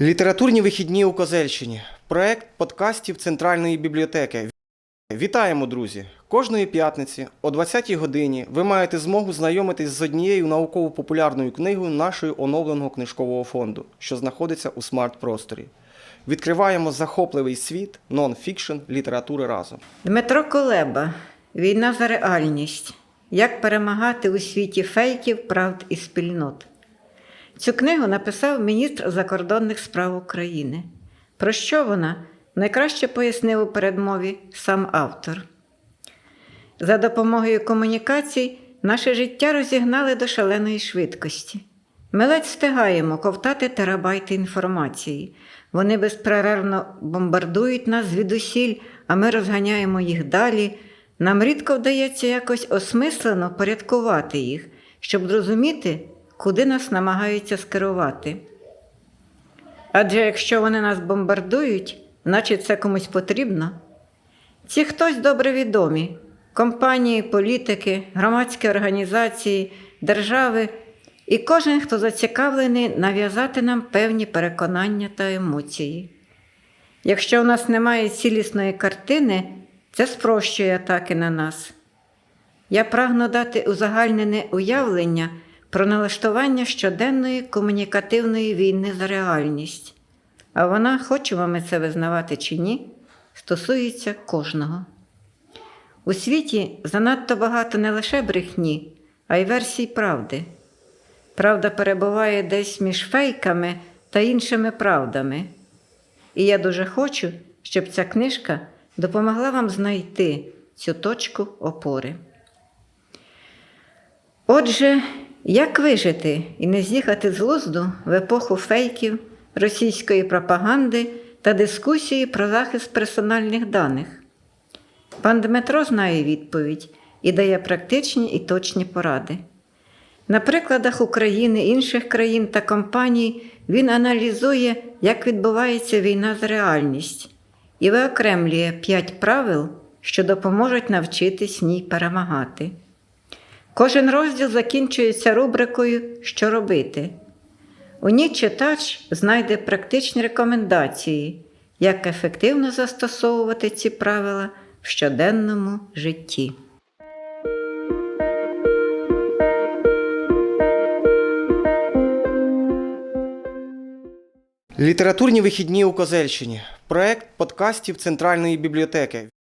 Літературні вихідні у Козельщині. Проект подкастів Центральної бібліотеки. Вітаємо, друзі! Кожної п'ятниці о 20-й годині ви маєте змогу знайомитись з однією науково-популярною книгою нашого оновленого книжкового фонду, що знаходиться у смарт-просторі. Відкриваємо захопливий світ нон-фікшн літератури разом. Дмитро Колеба. Війна за реальність. Як перемагати у світі фейків, правд і спільнот. Цю книгу написав міністр закордонних справ України. Про що вона найкраще пояснив у передмові сам автор. За допомогою комунікацій наше життя розігнали до шаленої швидкості. Ми ледь встигаємо ковтати терабайти інформації. Вони безперервно бомбардують нас звідусіль, а ми розганяємо їх далі. Нам рідко вдається якось осмислено порядкувати їх, щоб зрозуміти, куди нас намагаються скерувати. Адже якщо вони нас бомбардують, значить це комусь потрібно. Ці хтось добре відомі компанії, політики, громадські організації, держави і кожен, хто зацікавлений нав'язати нам певні переконання та емоції. Якщо у нас немає цілісної картини, це спрощує атаки на нас. Я прагну дати узагальнене уявлення про налаштування щоденної комунікативної війни за реальність, а вона, хочемо ми це визнавати чи ні, стосується кожного. У світі занадто багато не лише брехні, а й версій правди. Правда перебуває десь між фейками та іншими правдами. І я дуже хочу, щоб ця книжка допомогла вам знайти цю точку опори. Отже, як вижити і не з'їхати з глузду в епоху фейків, російської пропаганди та дискусії про захист персональних даних? Пан Дмитро знає відповідь і дає практичні і точні поради. На прикладах України, інших країн та компаній він аналізує, як відбувається війна за реальність, і виокремлює п'ять правил, що допоможуть навчитись ній перемагати. Кожен розділ закінчується рубрикою Що робити. У ній читач знайде практичні рекомендації, як ефективно застосовувати ці правила в щоденному житті. Літературні вихідні у Козельщині. Проект подкастів Центральної бібліотеки.